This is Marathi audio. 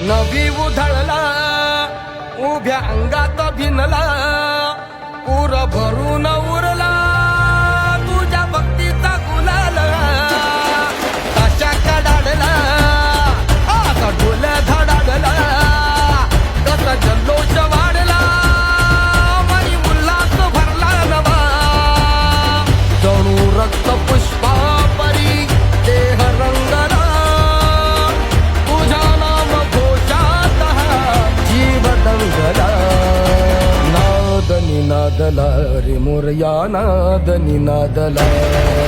नवी उधळला उभ्या अंगात भिनला. साधला रे मोर या नादनी नादला.